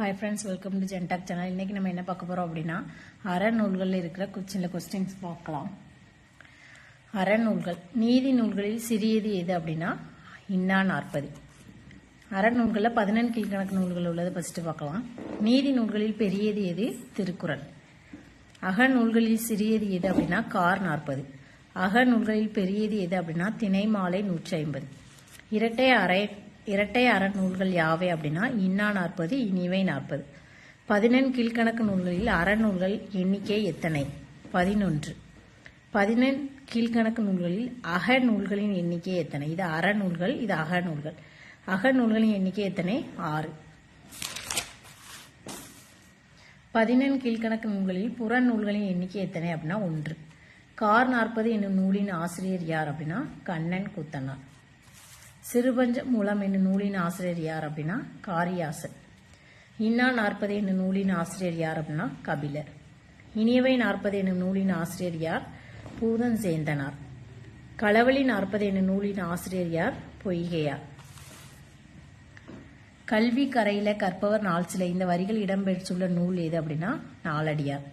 Hi friends welcome to Gentalk channel இன்னைக்கு நம்ம என்ன பார்க்க போகிறோம் அப்படின்னா அறநூல்களில் இருக்கிற கு- சில கொஸ்டின்ஸ் பார்க்கலாம். அறநூல்கள் நீதி நூல்களில் சிறியது எது அப்படின்னா இன்னா நாற்பது. அறநூல்களில் பதினெண் கீழ்கணக்கு நூல்கள் உள்ளதை ஃபஸ்ட்டு பார்க்கலாம். நீதி நூல்களில் பெரியது எது? திருக்குறள். அகநூல்களில் சிறியது எது அப்படின்னா கார் நாற்பது. அகநூல்களில் பெரியது எது அப்படின்னா திணைமாலை நூற்றி ஐம்பது. இரட்டை அறை இரட்டை அறநூல்கள் யாவை அப்படின்னா இன்னா நாற்பது இனிவை நாற்பது. பதினெண் கீழ்கணக்கு நூல்களில் அறநூல்கள் எண்ணிக்கை எத்தனை? பதினொன்று. பதினெண் கீழ்கணக்கு நூல்களில் அக நூல்களின் எண்ணிக்கை எத்தனை? இது அறநூல்கள் இது அகநூல்கள் அகநூல்களின் எண்ணிக்கை எத்தனை? ஆறு. பதினெண் கீழ்கணக்கு நூல்களில் புறநூல்களின் எண்ணிக்கை எத்தனை அப்படின்னா ஒன்று. கார் நாற்பது என்னும் நூலின் ஆசிரியர் யார் அப்படின்னா கண்ணன் கூத்தனார். சிறுபஞ்ச மூலம் என்னும் நூலின் ஆசிரியர் யார் அப்படின்னா காரியாசன். இன்னா நாற்பது என்னும் நூலின் ஆசிரியர் யார் அப்படின்னா கபிலர். இனியவை நாற்பது என்னும் நூலின் ஆசிரியர் யார்? பூதன் சேந்தனார் களவழி நாற்பது என்னும் நூலின் ஆசிரியர் யார்? பொய்கையார். கல்வி கரையில கற்பவர் நாள் சில. இந்த வரிகள் இடம்பெற்றுள்ள நூல் எது அப்படின்னா நாலடியார்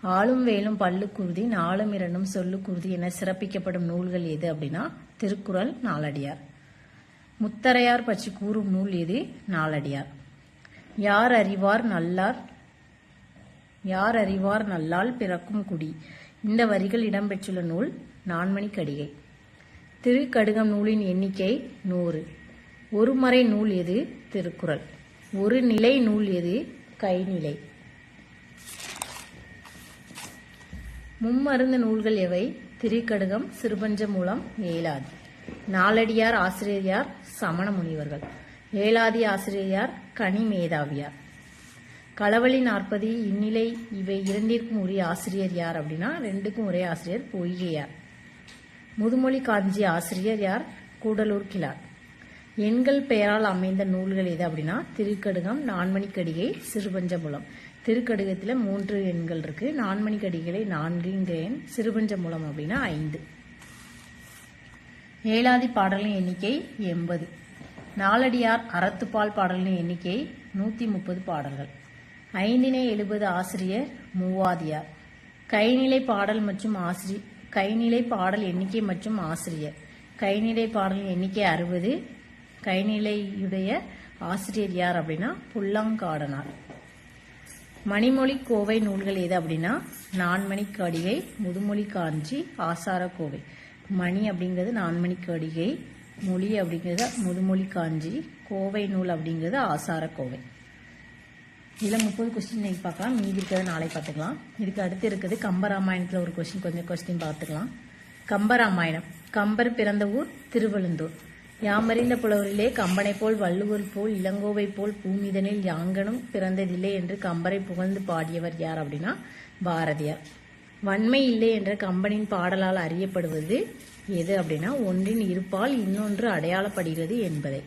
ஆளும் வேலும் பல்லுக்குருதி நாளும் இரண்டும் சொல்லுக்குருதி என சிறப்பிக்கப்படும் நூல்கள் எது அப்படின்னா திருக்குறள் நாலடியார் முத்தரையார் பற்றி கூறும் நூல் எது? நாலடியார் யார் அறிவார் நல்லார்? யார் அறிவார் நல்லால் பிறக்கும் குடி? இந்த வரிகள் இடம்பெற்றுள்ள நூல் நான்மணி கடிகை. திருக்கடுகம் நூலின் எண்ணிக்கை நூறு. ஒரு மறை நூல் எது? திருக்குறள். ஒரு நிலை நூல் எது? கைநிலை. மும்மருந்து நூல்கள் எவை? திருக்கடுகம் சிறுபஞ்ச மூலம் ஏலாது நாலடியார் ஆசிரியர் சமண முனிவர்கள். ஏலாதி ஆசிரியர் கனி மேதாவியார். களவழி நாற்பது இந்நிலை இவை இரண்டிற்கும் உரிய ஆசிரியர் யார் அப்படின்னா ரெண்டுக்கும் ஒரே ஆசிரியர் பொய்கையார். முதுமொழி காஞ்சி ஆசிரியர் யார்? கூடலூர் கிழார். எண்கள் பெயரால் அமைந்த நூல்கள் எது அப்படின்னா திருக்கடுகம் நான்மணிக்கடிகை சிறுபஞ்சமூலம். சிறுபஞ்சமுலம் திருக்கடுகத்தில் மூன்று எண்கள் இருக்கு. நான்மணிக்கடிகளை நான்குங்கிற எண் சிறுபஞ்சமுலம் அப்படின்னா ஐந்து. ஏழாதி பாடலின் எண்ணிக்கை எண்பது. நாலடியார் அறத்துப்பால் பாடலின் எண்ணிக்கை நூற்றி முப்பது பாடல்கள். ஐந்தினை எழுபது ஆசிரியர் மூவாதியார். கைநிலை பாடல் மற்றும் ஆசிரி கைநிலை பாடல் எண்ணிக்கை மற்றும் ஆசிரியர். கைநிலை பாடலின் எண்ணிக்கை அறுபது. கைநிலையுடைய ஆசிரியர் யார் அப்படின்னா புல்லாங்காடனார். மணிமொழி கோவை நூல்கள் எது அப்படின்னா நான்மணி கடிகை முதுமொழி காஞ்சி ஆசார கோவை மணி அப்படிங்கிறது நான்மணி கடிகை மொழி அப்படிங்கிறது முதுமொழி காஞ்சி கோவை நூல் அப்படிங்கிறது ஆசார கோவை. இதில் முப்பது கொஸ்டின் நீங்கள் பார்க்கலாம். மீதி இருக்கிறத நாளை பார்த்துக்கலாம். இதுக்கு அடுத்து இருக்குது கம்பராமாயணத்தில் ஒரு கொஸ்டின் கொஞ்சம் கொஸ்டின் பார்த்துக்கலாம். கம்பராமாயணம். கம்பர் பிறந்த ஊர் திருவழுந்தூர். யாமறிந்த புலவரிலே கம்பனை போல் வள்ளுவர் போல் இளங்கோவை போல் பூமிதனில் யாங்கனும் பிறந்ததில்லை என்று கம்பரை புகழ்ந்து பாடியவர் யார் அப்படின்னா பாரதியார். வன்மை இல்லை என்ற கம்பனின் பாடலால் அறியப்படுவது எது அப்படின்னா ஒன்றின் இருப்பால் இன்னொன்று அடையாளப்படுகிறது என்பதை.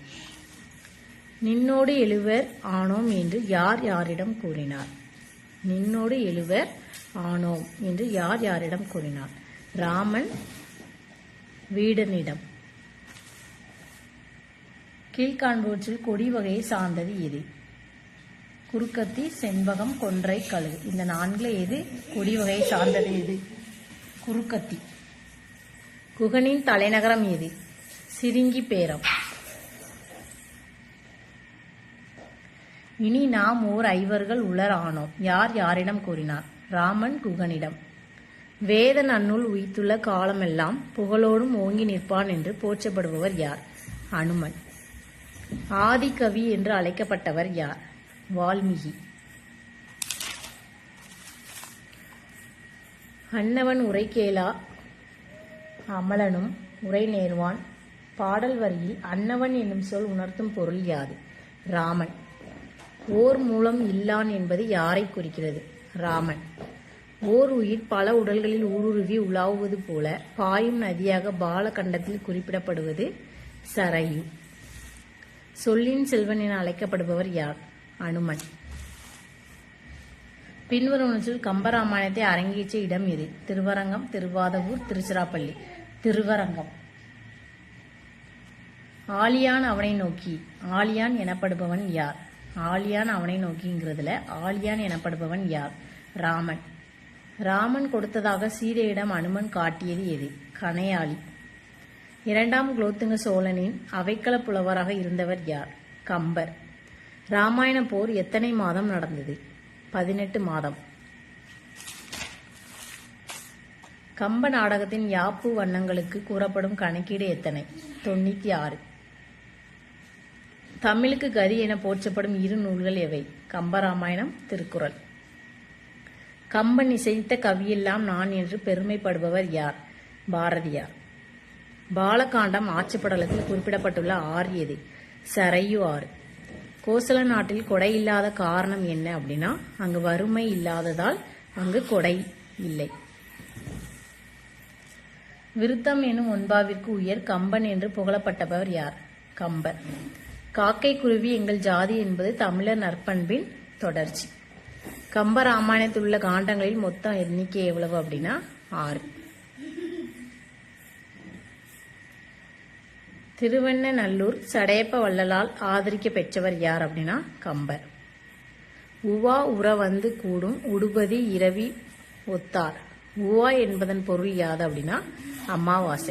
நின்னோடு எழுவர் ஆனோம் என்று யார் யாரிடம் கூறினார்? நின்னோடு எழுவர் ஆனோம் என்று யார் யாரிடம் கூறினார்? ராமன் வீடனிடம். கீழ்காண்பவற்றில் கொடி வகையை சார்ந்தது எது? குறுக்கத்தி செண்பகம் கொன்றை கழுகு இந்த நான்கில் எது? கொடி வகையை சார்ந்தது எது? குறுக்கத்தி. குகனின் தலைநகரம் எது? சிரிங்கி பேரம். இனி நாம் ஓர் ஐவர்கள் உளர் ஆனோம். யார் யாரிடம் கூறினார்? ராமன் குகனிடம். வேத அன்னுள் உயித்துள்ள காலமெல்லாம் புகழோடும் ஓங்கி நிற்பான் என்று போற்றப்படுபவர் யார்? அனுமன். ஆதிகவி என்று அழைக்கப்பட்டவர் யார்? வால்மீகி. அன்னவன் உரை கேளா அமலனும் உரை நேர்வான். பாடல் வரியில் அன்னவன் என்னும் சொல் உணர்த்தும் பொருள் யாது? ராமன். ஓர் மூலம் இல்லான் என்பது யாரை குறிக்கிறது? ராமன். ஓர் உயிர் பல உடல்களில் ஊடுருவி உலாவுவது போல பாயும் நதியாக பாலகண்டத்தில் குறிப்பிடப்படுவது சரையு. சொல்லின் செல்வன் என அழைக்கப்படுபவர் யார்? அனுமன் பின்வருவனற்றில் கம்பராமாயணத்தை அரங்கேற்ற இடம் எது? திருவரங்கம் திருவாதவூர் திருச்சிராப்பள்ளி. திருவரங்கம். ஆலியான் அவனை நோக்கி. ஆலியான் எனப்படுபவன் யார்? ஆலியான் அவனை நோக்கிங்கிறதுல ஆலியான் எனப்படுபவன் யார்? ராமன். ராமன் கொடுத்ததாக சீதையிடம் அனுமன் காட்டியது எது? கணையாளி. இரண்டாம் குலோத்துங்க சோழனின் அவைக்கள புலவராக இருந்தவர் யார்? கம்பர். ராமாயண போர் எத்தனை மாதம் நடந்தது? பதினெட்டு மாதம். கம்ப நாடகத்தின் யாப்பு வண்ணங்களுக்கு கூறப்படும் கணக்கீடு எத்தனை? தொண்ணூத்தி ஆறு. தமிழுக்கு கதி என போற்றப்படும் இரு நூல்கள் எவை? கம்பராமாயணம் திருக்குறள். கம்பன் இசைத்த கவியெல்லாம் நான் என்று பெருமைப்படுபவர் யார்? பாரதியார். பாலகாண்டம் ஆட்சிப்படலத்தில் குறிப்பிடப்பட்டுள்ள ஆறு எது? சரையு ஆறு. கோசல நாட்டில் கொடை இல்லாத காரணம் என்ன அப்படின்னா அங்கு வறுமை இல்லாததால் அங்கு கொடை இல்லை. விருத்தம் எனும் ஒன்பாவிற்கு உயர் கம்பன் என்று புகழப்பட்டவர் யார்? கம்பர். காக்கை குருவி எங்கள் ஜாதி என்பது தமிழர் நற்பண்பின் தொடர்ச்சி. கம்ப ராமாயணத்தில் உள்ள காண்டங்களில் மொத்தம் எண்ணிக்கை எவ்வளவு அப்படின்னா ஆறு. திருவெண்ணநல்லூர் சடையப்ப வள்ளலால் ஆதரிக்க பெற்றவர் யார் அப்படின்னா கம்பர். உவா உற வந்து கூடும் உடுபதி இரவி ஒத்தார். உவா என்பதன் பொருள் யாது அப்படின்னா அமாவாசை.